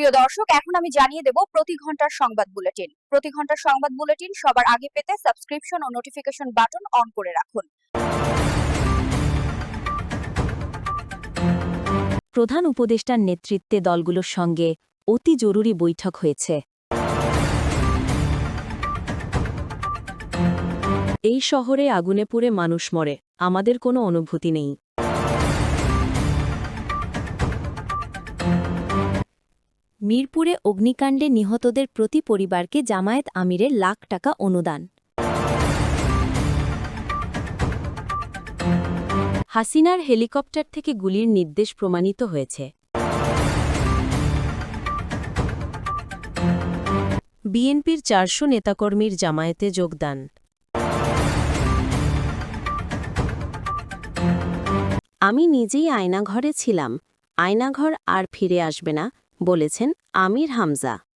প্রিয় দর্শক, এখন আমি জানিয়ে দেব প্রতি ঘণ্টার সংবাদ বুলেটিন। প্রতি ঘণ্টার সংবাদ বুলেটিন সবার আগে পেতে সাবস্ক্রিপশন ও নোটিফিকেশন বাটন অন করে রাখুন। প্রধান উপদেষ্টার নেতৃত্বে দলগুলোর সঙ্গে অতি জরুরি বৈঠক হয়েছে। এই শহরে আগুনে পুড়ে মানুষ মরে, আমাদের কোনো অনুভূতি নেই। মিরপুরে অগ্নিকাণ্ডে নিহতদের প্রতি পরিবারকে জামায়াত আমিরের লাখ টাকা অনুদান। হাসিনার হেলিকপ্টার থেকে গুলির নির্দেশ প্রমাণিত হয়েছে। বিএনপির চারশো নেতাকর্মীর জামায়াতে যোগদান। আমি নিজেই আয়নাঘরে ছিলাম। আয়নাঘর আর ফিরে আসবে না। বলেছেন আমির হামজা।